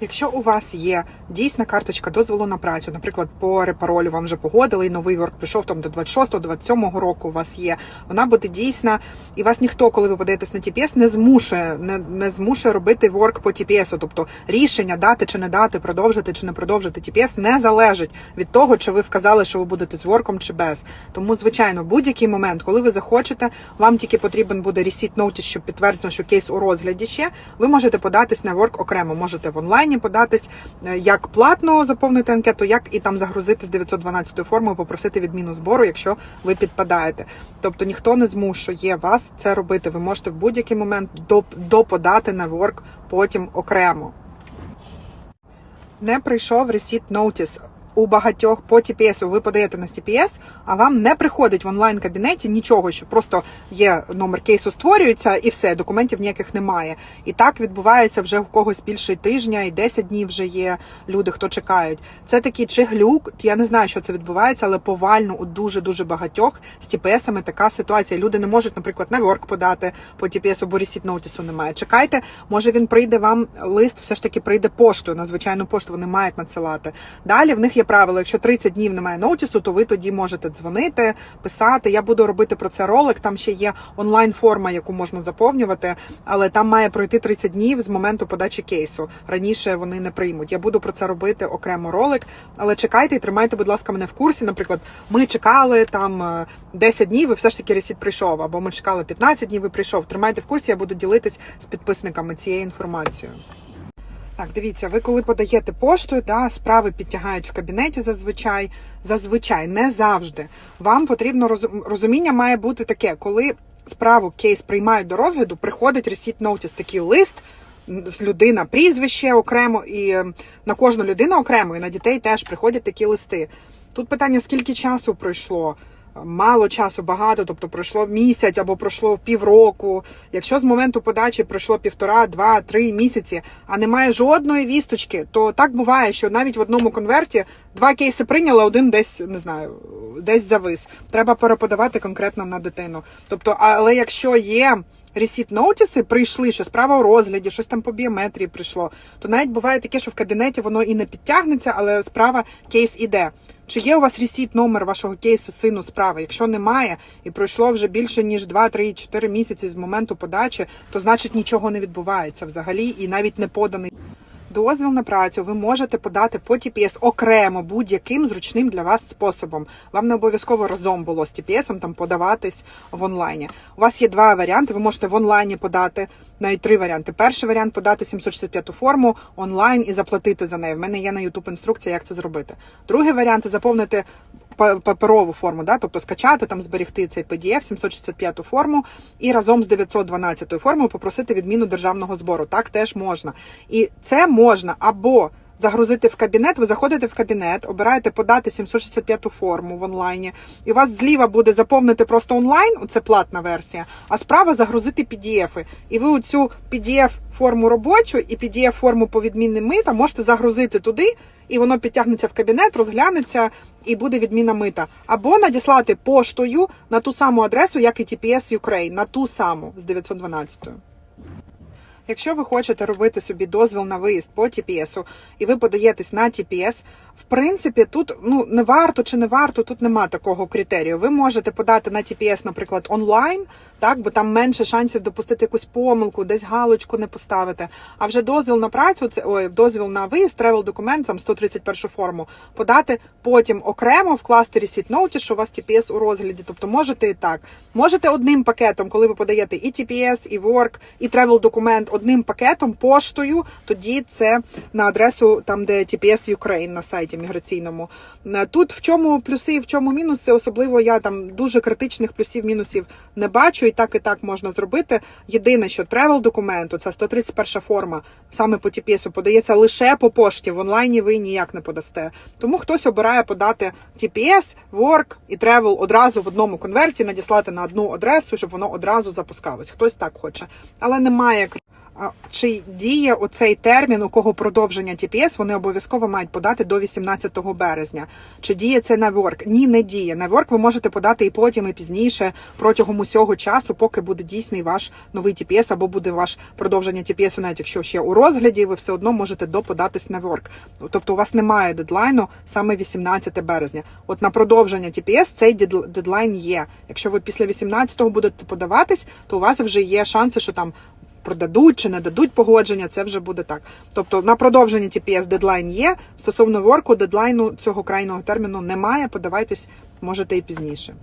Якщо у вас є дійсна карточка дозволу на працю, наприклад, по репаролю вам вже погодили, і новий ворк прийшов там до 26-27 року. У вас є, вона буде дійсна, і вас ніхто, коли ви подаєтесь на TPS, не змушує, не, не змушує робити ворк по TPS. Тобто рішення дати чи не дати, продовжити чи не продовжити TPS не залежить від того, чи ви вказали, що ви будете з ворком чи без. Тому, звичайно, будь-який момент, коли ви захочете, вам тільки потрібен буде receipt notice, щоб підтвердити, що кейс у розгляді ще. Ви можете податись на ворк окремо. Можете в онлайні податись е, як платно заповнити анкету, як і там загрузити з 912 формою, попросити відміну збору, якщо ви підпадаєте. Тобто ніхто не змушує вас це робити. Ви можете в будь-який момент доп- доподати на ворк потім окремо. Не прийшов receipt notice. У багатьох по TPS ви подаєте на TPS, а вам не приходить в онлайн кабінеті нічого, що просто є номер кейсу, створюється і все, документів ніяких немає. І так відбувається вже в когось більше тижня, і 10 днів вже є люди, хто чекають. Це такий чи глюк. Я не знаю, що це відбувається, але повально у дуже дуже багатьох з TPS-ами така ситуація. Люди не можуть, наприклад, на ворк подати по TPS, бо receipt notice немає. Чекайте, може він прийде вам лист, все ж таки прийде поштою на звичайну пошту. Вони мають надсилати. Далі в них є правило, якщо 30 днів немає ноутісу, то ви тоді можете дзвонити, писати. Я буду робити про це ролик. Там ще є онлайн форма, яку можна заповнювати, але там має пройти 30 днів з моменту подачі кейсу. Раніше вони не приймуть. Я буду про це робити окремо ролик. Але чекайте і тримайте, будь ласка, мене в курсі. Наприклад, ми чекали там е, 10 днів, і все ж таки ресіт прийшов, або ми чекали 15 днів і прийшов. Тримайте в курсі, я буду ділитись з підписниками цією інформацією. Так, дивіться, ви коли подаєте поштою, да, справи підтягають в кабінеті зазвичай. Зазвичай, не завжди. Вам потрібно розуміння має бути таке, коли справу кейс приймають до розгляду, приходить receipt notice, такий лист людина, прізвище окремо, і е, на кожну людину окремо, і на дітей теж приходять такі листи. Тут питання, скільки часу пройшло. Мало часу, багато, тобто пройшло місяць або пройшло півроку. Якщо з моменту подачі пройшло півтора, два, три місяці, а немає жодної вісточки, то так буває, що навіть в одному конверті два кейси прийняли, один десь не знаю, десь завис. Треба переподавати конкретно на дитину. Тобто, але якщо є ресіт ноутіси, прийшли, що справа у розгляді, щось там по біометрії прийшло, то навіть буває таке, що в кабінеті воно і не підтягнеться, але справа кейс іде. Чи є у вас ресіт номер вашого кейсу сину справи? Якщо немає і пройшло вже більше ніж 2, 3, 4 місяці з моменту подачі, то значить нічого не відбувається взагалі і навіть не поданий. Дозвіл на працю ви можете подати по TPS окремо будь-яким зручним для вас способом. Вам не обов'язково разом було з TPS там подаватись в онлайні. У вас є два варіанти. Ви можете в онлайні подати навіть три варіанти. Перший варіант подати 765 форму онлайн і заплатити за неї. В мене є на YouTube інструкція, як це зробити. Другий варіант заповнити паперову форму, да, тобто скачати там, зберегти цей PDF, 765 форму і разом з 912 формою попросити відміну державного збору. Так теж можна. І це можна або загрузити в кабінет. Ви заходите в кабінет, обираєте подати 765 форму в онлайні, і у вас зліва буде заповнити просто онлайн, це платна версія, а справа загрузити PDF. І ви оцю PDF форму робочу і PDF форму по відмінним мита можете загрузити туди, і воно підтягнеться в кабінет, розглянеться і буде відміна мита. Або надіслати поштою на ту саму адресу, як і TPS Ukraine, на ту саму з 912. Якщо ви хочете робити собі дозвіл на виїзд по TPS, і ви подаєтесь на TPS, в принципі, тут ну не варто чи не варто, тут нема такого критерію. Ви можете подати на TPS, наприклад, онлайн, так, бо там менше шансів допустити якусь помилку, десь галочку не поставити. А вже дозвіл на працю, це ой, дозвіл на виїзд, travel документ, там 131 форму, подати потім окремо вкласти receipt notice, що у вас TPS у розгляді. Тобто можете і так. Можете одним пакетом, коли ви подаєте і TPS, і work, і travel документ одним пакетом поштою, тоді це на адресу там, де TPS Ukraine на сайті міграційному. Е, Тут в чому плюси в чому мінуси, особливо я там дуже критичних плюсів мінусів не бачу, і так і так можна зробити. Єдине, що тревел документу, це 131 форма, саме по TPS, подається лише по пошті. В онлайні ви ніяк не подасте. Тому хтось обирає подати TPS, Work і Travel одразу в одному конверті, надіслати на одну адресу, щоб воно одразу запускалось. Хтось так хоче, але немає Чи діє оцей термін, у кого продовження TPS, вони обов'язково мають подати до 18 березня. Чи діє це на Work? Ні, не діє. На Work ви можете подати і потім, і пізніше, протягом усього часу. поки буде дійсний ваш новий TPS або буде ваш продовження TPS, навіть якщо ще у розгляді, ви все одно можете доподатись на work. Тобто у вас немає дедлайну саме 18 березня. От на продовження TPS цей дедл- дедлайн є. Якщо ви після 18-го будете подаватись, то у вас вже є шанси, що там продадуть чи не дадуть погодження, це вже буде так. Тобто на продовження TPS дедлайн є. Стосовно ворку, дедлайну цього крайнього терміну немає. Подавайтесь, можете і пізніше.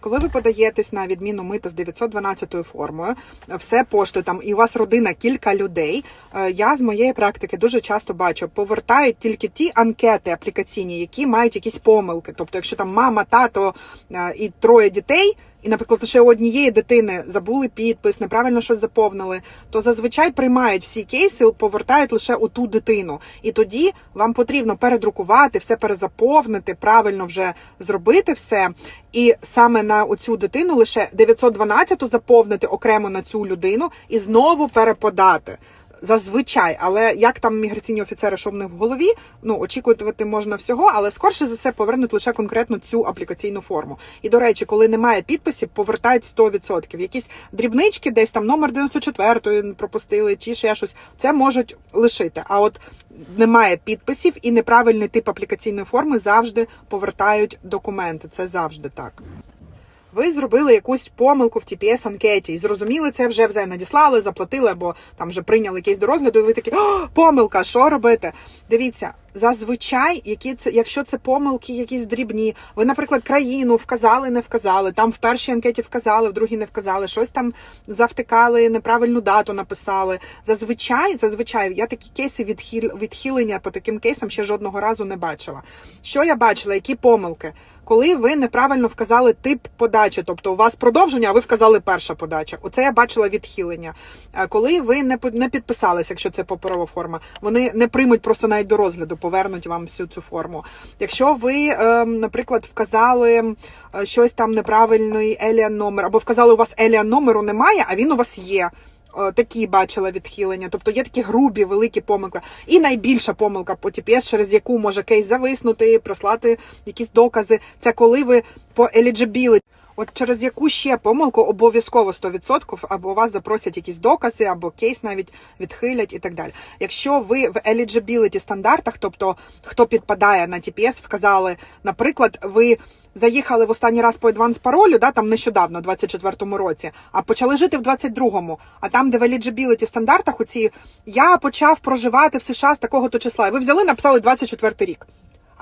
Коли ви подаєтесь на відміну мита з 912 формою, все поштою там, і у вас родина кілька людей. е, Я з моєї практики дуже часто бачу, повертають тільки ті анкети аплікаційні, які мають якісь помилки. Тобто, якщо там мама, тато е, і троє дітей. І, наприклад, лише у однієї дитини забули підпис, неправильно щось заповнили, то зазвичай приймають всі кейси, повертають лише у ту дитину. І тоді вам потрібно передрукувати, все перезаповнити, правильно вже зробити все. І саме на оцю дитину лише 912 заповнити окремо на цю людину і знову переподати. Зазвичай, але як там міграційні офіцери, що в них в голові, ну очікувати можна всього, але скорше за все повернуть лише конкретно цю аплікаційну форму. І до речі, коли немає підписів, повертають 100%. Якісь дрібнички, десь там номер 94 пропустили, чи ще щось, це можуть лишити. А от немає підписів і неправильний тип аплікаційної форми завжди повертають документи. Це завжди так. Ви зробили якусь помилку в tps анкеті і зрозуміли це вже вже надіслали, заплатили або там вже прийняли кейс до розгляду. І ви такі «О, помилка, що робити? Дивіться, зазвичай, які це, якщо це помилки, якісь дрібні, ви, наприклад, країну вказали, не вказали. Там в першій анкеті вказали, в другій не вказали, щось там завтикали, неправильну дату написали. Зазвичай, зазвичай, я такі кейси відхил, відхилення по таким кейсам ще жодного разу не бачила. Що я бачила? Які помилки? Коли ви неправильно вказали тип подачі, тобто у вас продовження, а ви вказали перша подача. Оце я бачила відхилення. А Коли ви не не підписалися, якщо це паперова форма, вони не приймуть просто навіть до розгляду, повернуть вам всю цю форму. Якщо ви, ем, наприклад, вказали е, щось там неправильний еліан номер, або вказали, у вас еліан номеру немає, а він у вас є. Е, Такі бачила відхилення, тобто є такі грубі, великі помилки. І найбільша помилка по TPS, через яку може кейс зависнути, прислати якісь докази. Це коли ви по eligibility, От через яку ще помилку обов'язково 100%, або вас запросять якісь докази, або кейс навіть відхилять і так далі. Якщо ви в eligibility стандартах, тобто хто підпадає на TPS, вказали, наприклад, ви заїхали в останній раз по адванс паролю, да, там нещодавно, в 24-му році, а почали жити в 22-му, а там, де в eligibility стандартах, оці я почав проживати в США з такого-то числа. І ви взяли, написали 24 рік.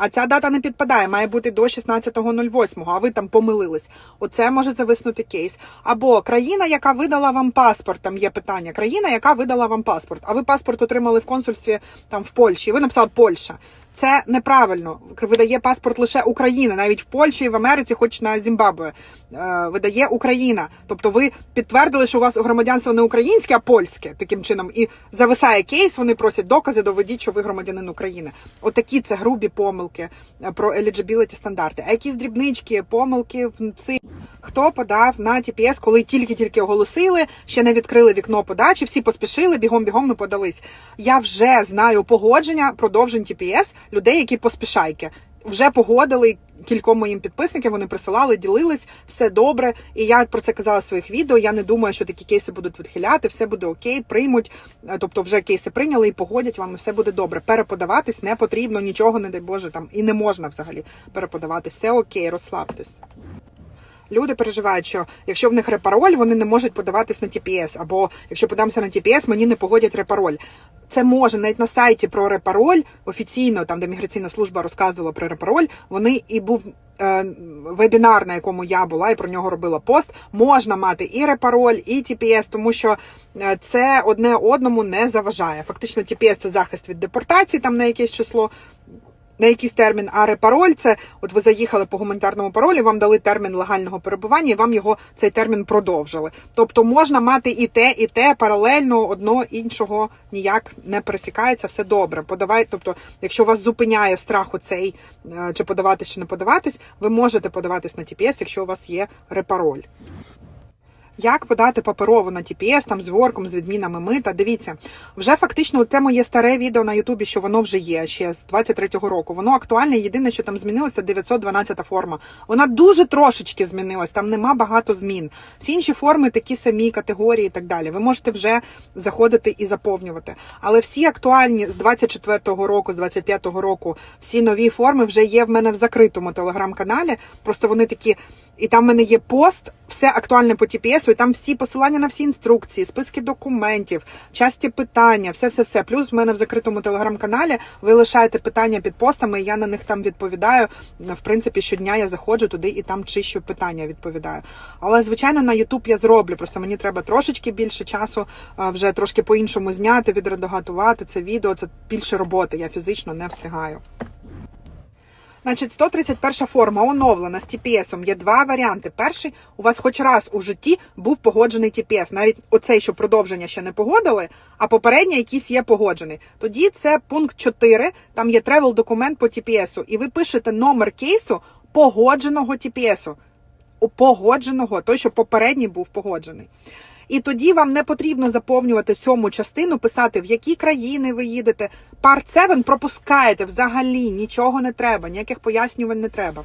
А ця дата не підпадає, має бути до 16.08, а ви там помилились. Оце може зависнути кейс. Або країна, яка видала вам паспорт, там є питання. Країна, яка видала вам паспорт, а ви паспорт отримали в консульстві там в Польщі. і Ви написали Польща. Це неправильно. Видає паспорт лише Україна, навіть в Польщі в Америці, хоч на Зімбабве, е, видає Україна. Тобто ви підтвердили, що у вас громадянство не українське, а польське таким чином. І зависає кейс. Вони просять докази, доведіть, що ви громадянин України. Отакі це грубі помилки е, про eligibility стандарти. А якісь дрібнички, помилки в. Хто подав на TPS, коли тільки-тільки оголосили, ще не відкрили вікно подачі, всі поспішили, бігом-бігом ми подались. Я вже знаю погодження продовжень TPS людей, які поспішайки. Вже погодили кільком моїм підписникам, вони присилали, ділились, все добре. І я про це казала в своїх відео. Я не думаю, що такі кейси будуть відхиляти, все буде окей, приймуть. Е, Тобто, вже кейси прийняли і погодять вам, і все буде добре. Переподаватись не потрібно, нічого, не дай Боже, там і не можна взагалі переподаватись. Все окей, розслабтесь. Люди переживають, що якщо в них репароль, вони не можуть подаватись на TPS, або якщо подамся на TPS, мені не погодять репароль. Це може навіть на сайті про репароль офіційно, там де міграційна служба розказувала про репароль, вони і був е, вебінар, на якому я була, і про нього робила пост. Можна мати і репароль, і TPS, тому що е, це одне одному не заважає. Фактично, TPS – це захист від депортації, там на якесь число на якийсь термін, а репароль це от ви заїхали по гуманітарному паролі, вам дали термін легального перебування, і вам його цей термін продовжили. Тобто можна мати і те, і те паралельно одно іншого ніяк не пересікається, все добре. Подавай, тобто, якщо вас зупиняє страх оцей, е, чи подаватись, чи не подаватись, ви можете подаватись на TPS, якщо у вас є репароль. Як подати паперово на TPS, там з ворком, з відмінами мита. Дивіться, вже фактично те моє старе відео на Ютубі, що воно вже є ще з 23-го року. Воно актуальне. Єдине, що там змінилося, це 912 форма. Вона дуже трошечки змінилась, там нема багато змін. Всі інші форми такі самі категорії і так далі. Ви можете вже заходити і заповнювати. Але всі актуальні з 24-го року, з 25-го року, всі нові форми вже є в мене в закритому телеграм-каналі. Просто вони такі. І там в мене є пост, все актуальне по TPS, і там всі посилання на всі інструкції, списки документів, часті питання, все, все, все. Плюс в мене в закритому телеграм-каналі ви лишаєте питання під постами, і я на них там відповідаю. В принципі, щодня я заходжу туди і там чищу питання, відповідаю. Але звичайно на YouTube я зроблю. Просто мені треба трошечки більше часу вже трошки по-іншому зняти, відредагатувати це відео. Це більше роботи. Я фізично не встигаю. Значить, 131 форма оновлена з TPS. Є два варіанти. Перший, у вас хоч раз у житті був погоджений TPS. Навіть оцей, що продовження ще не погодили, а попередній якийсь є погоджений. Тоді це пункт 4, там є тревел документ по TPS. І ви пишете номер кейсу погодженого TPS. У погодженого, той, що попередній був погоджений. І тоді вам не потрібно заповнювати сьому частину, писати, в які країни ви їдете. Part 7 пропускаєте взагалі, нічого не треба, ніяких пояснювань не треба.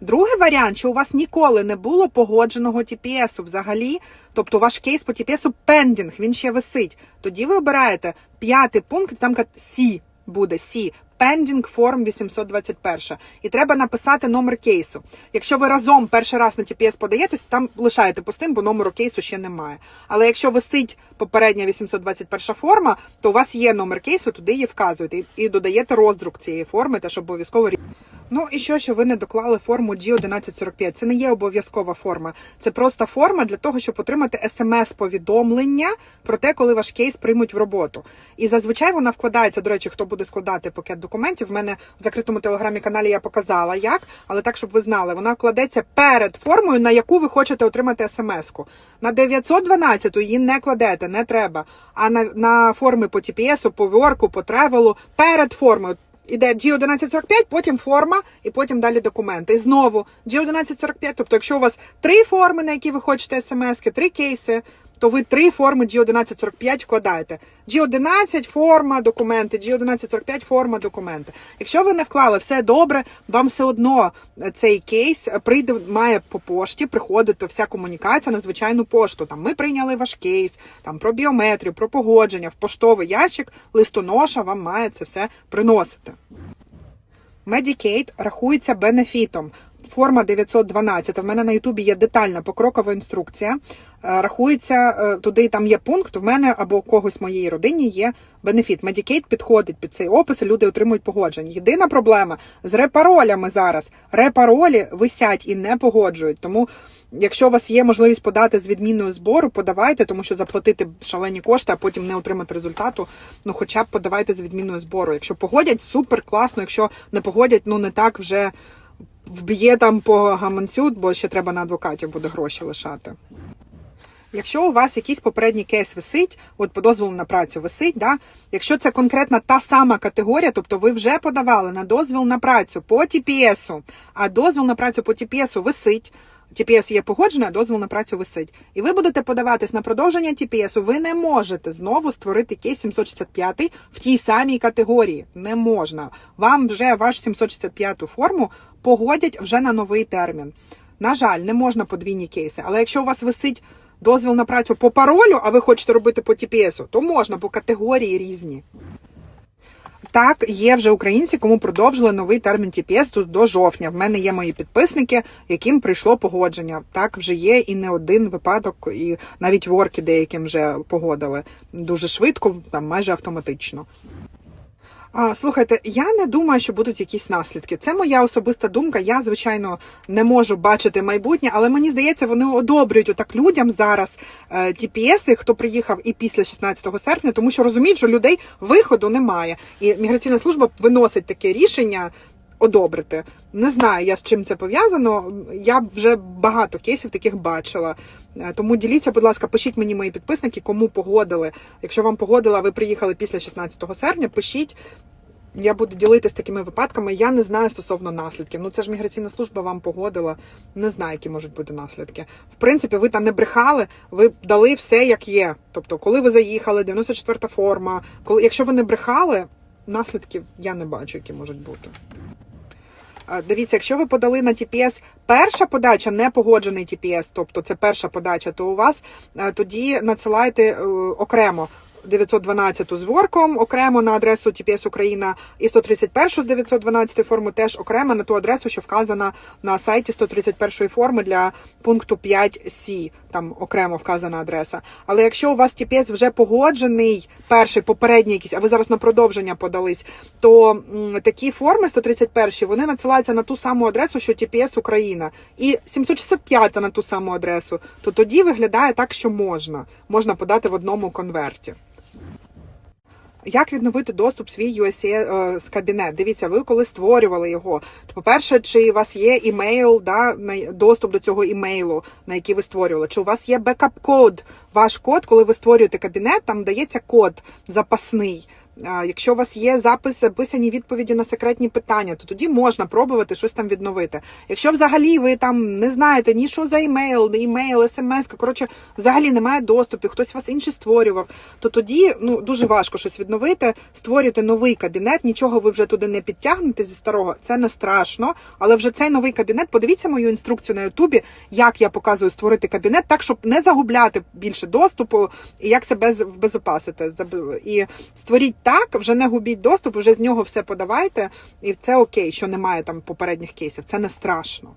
Другий варіант, що у вас ніколи не було погодженого TPS взагалі, тобто ваш кейс по TPS пендінг, він ще висить. Тоді ви обираєте п'ятий пункт, там Сі буде Сі. Pending Form 821. І треба написати номер кейсу. Якщо ви разом перший раз на TPS подаєтесь, там лишаєте пустим, бо номеру кейсу ще немає. Але якщо висить попередня 821 форма, то у вас є номер кейсу, туди її вказуєте і- додаєте роздрук цієї форми, теж обов'язково Ну і що, що ви не доклали форму G1145? Це не є обов'язкова форма. Це просто форма для того, щоб отримати смс-повідомлення про те, коли ваш кейс приймуть в роботу. І зазвичай вона вкладається. До речі, хто буде складати пакет документів. В мене в закритому телеграмі каналі я показала як, але так, щоб ви знали, вона вкладеться перед формою, на яку ви хочете отримати смс-ку. На 912 її не кладете, не треба. А на, на форми по TPS, по ворку, по тревелу перед формою. Іде G1145, потім форма, і потім далі документи. І знову G1145. Тобто, якщо у вас три форми, на які ви хочете смс-ки, три кейси, то ви три форми G1145 вкладаєте. G11 форма, документи, G1145 форма, документи. Якщо ви не вклали все добре, вам все одно цей кейс прийде, має по пошті приходити вся комунікація на звичайну пошту. Там ми прийняли ваш кейс, там про біометрію, про погодження, в поштовий ящик, листоноша вам має це все приносити. Medicaid рахується бенефітом. Форма 912. В мене на Ютубі є детальна покрокова інструкція. Е, Рахується е, туди, там є пункт. В мене або когось в моїй родині є бенефіт. Medicaid підходить під цей опис, і люди отримують погодження. Єдина проблема з репаролями зараз. Репаролі висять і не погоджують. Тому, якщо у вас є можливість подати з відміною збору, подавайте, тому що заплатити шалені кошти, а потім не отримати результату. Ну, хоча б подавайте з відміною збору. Якщо погодять, супер класно. Якщо не погодять, ну не так вже вб'є там по гаманцю, бо ще треба на адвокатів буде гроші лишати. Якщо у вас якийсь попередній кейс висить, от по дозволу на працю висить, да? якщо це конкретно та сама категорія, тобто ви вже подавали на дозвіл на працю по TPS, а дозвіл на працю по TPS висить, TPS є погоджений, а дозвіл на працю висить. І ви будете подаватись на продовження TPS, ви не можете знову створити кейс 765 в тій самій категорії. Не можна. Вам вже ваш 765 форму погодять вже на новий термін. На жаль, не можна подвійні кейси. Але якщо у вас висить дозвіл на працю по паролю, а ви хочете робити по TPS, то можна, бо категорії різні. Так, є вже українці, кому продовжили новий термін TPS тут до жовтня. В мене є мої підписники, яким прийшло погодження. Так вже є і не один випадок, і навіть ворки деяким вже погодили дуже швидко, там майже автоматично. Слухайте, я не думаю, що будуть якісь наслідки. Це моя особиста думка. Я, звичайно, не можу бачити майбутнє, але мені здається, вони одобрюють отак людям зараз е, ті п'єси, хто приїхав і після 16 серпня, тому що розуміють, що людей виходу немає. І міграційна служба виносить таке рішення. Одобрити. Не знаю я з чим це пов'язано. Я вже багато кейсів таких бачила. Е, Тому діліться, будь ласка, пишіть мені мої підписники, кому погодили. Якщо вам погодила, ви приїхали після 16 серпня, пишіть. я буду ділитись такими випадками. Я не знаю стосовно наслідків. Ну це ж міграційна служба вам погодила. Не знаю, які можуть бути наслідки. В принципі, ви там не брехали, ви дали все як є. Тобто, коли ви заїхали, 94 форма. Коли, якщо ви не брехали, наслідків я не бачу, які можуть бути. Дивіться, якщо ви подали на TPS перша подача, не погоджений TPS, тобто це перша подача, то у вас е, тоді надсилайте е, окремо 912 з ворком, окремо на адресу TPS Україна і 131 з 912 форму теж окремо на ту адресу, що вказана на сайті 131 форми для пункту 5C. Там окремо вказана адреса. Але якщо у вас TPS вже погоджений, перший попередній якийсь, а ви зараз на продовження подались, то м, такі форми 131 вони надсилаються на ту саму адресу, що TPS Україна, і 765 на ту саму адресу. То тоді виглядає так, що можна. Можна подати в одному конверті. Як відновити доступ свій USC е, кабінет? Дивіться, ви коли створювали його. По-перше, чи у вас є імейл, да, доступ до цього імейлу, на який ви створювали? Чи у вас є бекап-код? Ваш код, коли ви створюєте кабінет, там дається код запасний. Якщо у вас є запис, записані відповіді на секретні питання, то тоді можна пробувати щось там відновити. Якщо взагалі ви там не знаєте ні що за імейл, ні імейл, смс, коротше, взагалі немає доступу, хтось вас інший створював, то тоді ну дуже важко щось відновити. Створюйте новий кабінет, нічого ви вже туди не підтягнете зі старого. Це не страшно, але вже цей новий кабінет. Подивіться мою інструкцію на Ютубі, як я показую створити кабінет, так щоб не загубляти більше доступу і як себе Заб- І створіть так, вже не губіть доступ, вже з нього все подавайте, і це окей, що немає там попередніх кейсів. Це не страшно.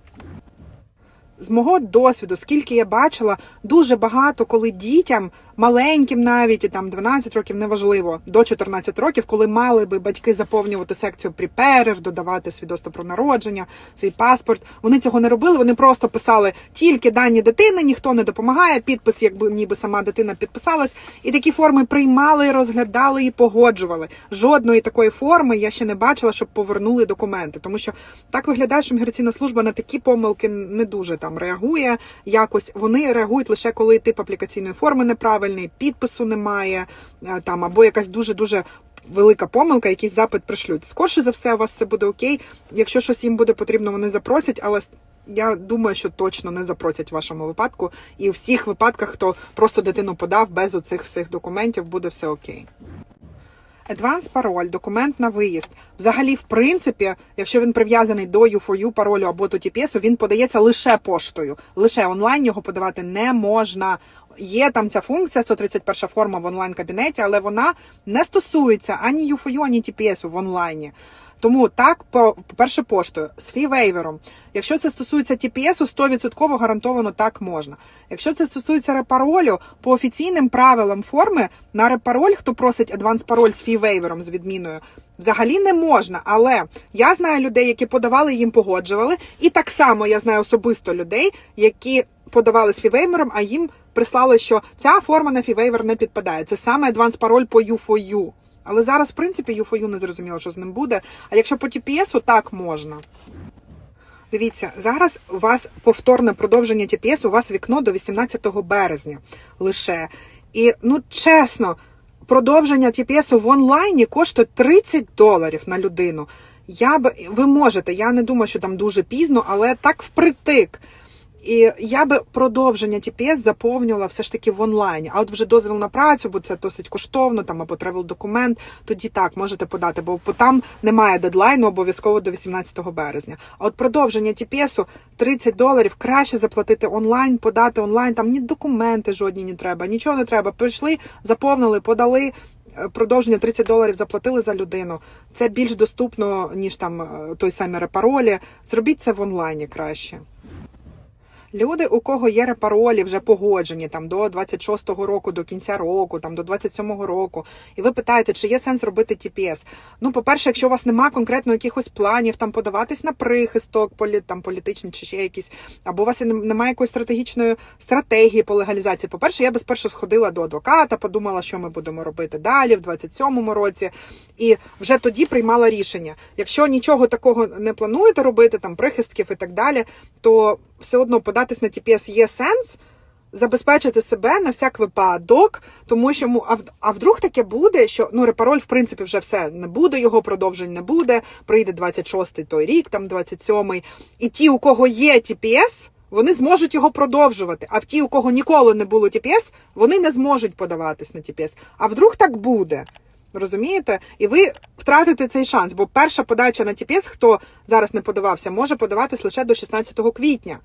З мого досвіду, скільки я бачила, дуже багато, коли дітям, маленьким навіть і там 12 років, неважливо, до 14 років, коли мали би батьки заповнювати секцію preparer, додавати свідоцтво про народження, свій паспорт. Вони цього не робили. Вони просто писали тільки дані дитини, ніхто не допомагає. Підпис, якби ніби сама дитина підписалась, і такі форми приймали, розглядали і погоджували. Жодної такої форми я ще не бачила, щоб повернули документи, тому що так виглядає, що міграційна служба на такі помилки не дуже там реагує. Якось вони реагують лише коли тип аплікаційної форми неправильний, підпису немає, е, там або якась дуже дуже. Велика помилка, якийсь запит пришлють. Скорше за все, у вас це буде окей. Якщо щось їм буде потрібно, вони запросять, але я думаю, що точно не запросять в вашому випадку. І у всіх випадках, хто просто дитину подав без оцих всіх документів, буде все окей. Advance пароль, документ на виїзд. Взагалі, в принципі, якщо він прив'язаний до U4U паролю або до TPS, він подається лише поштою. Лише онлайн його подавати не можна. Є там ця функція 131 форма в онлайн кабінеті, але вона не стосується ані U4U, ані TPS в онлайні. Тому так, по перше, поштою з фі-вейвером. Якщо це стосується TPS, 100% гарантовано так можна. Якщо це стосується репаролю, по офіційним правилам форми на репароль, хто просить адванс пароль з фі-вейвером з відміною, взагалі не можна. Але я знаю людей, які подавали їм погоджували, і так само я знаю особисто людей, які подавали з фі-вейвером, а їм прислали, що ця форма на фі-вейвер не підпадає. Це саме адванс пароль по U4U. Але зараз, в принципі, UFOU не зрозуміло, що з ним буде. А якщо по TPS, так можна. Дивіться, зараз у вас повторне продовження TPS, у вас вікно до 18 березня лише. І ну чесно, продовження TPS в онлайні коштує 30 доларів на людину. Я б ви можете, я не думаю, що там дуже пізно, але так впритик. І я би продовження TPS заповнювала все ж таки в онлайні. А от вже дозвіл на працю, бо це досить коштовно, там або тревел документ, тоді так можете подати, бо там немає дедлайну обов'язково до 18 березня. А от продовження TPS 30 доларів краще заплатити онлайн, подати онлайн. Там ні документи жодні не треба, нічого не треба. Прийшли, заповнили, подали. е, Продовження 30 доларів заплатили за людину. Це більш доступно, ніж там е, той самий репаролі. Зробіть це в онлайні краще. Люди, у кого є репаролі, вже погоджені там до 26-го року, до кінця року, там до 27-го року, і ви питаєте, чи є сенс робити TPS? Ну, по-перше, якщо у вас немає конкретно якихось планів там подаватись на прихисток, полі, там політичні чи ще якісь, або у вас немає якоїсь стратегічної стратегії по легалізації. По-перше, я би спершу сходила до адвоката, подумала, що ми будемо робити далі в 27-му році, і вже тоді приймала рішення. Якщо нічого такого не плануєте робити, там прихистків і так далі, то все одно податись на TPS є сенс. забезпечити себе на всяк випадок, тому що а, а вдруг таке буде, що ну репароль, в принципі, вже все не буде, його продовжень не буде. Прийде 26-й той рік, там 27-й. І ті, у кого є TPS, вони зможуть його продовжувати. А в ті, у кого ніколи не було TPS, вони не зможуть подаватись на TPS. А вдруг так буде? Розумієте? І ви втратите цей шанс, бо перша подача на тіпіс, хто зараз не подавався, може подаватись лише до 16 квітня.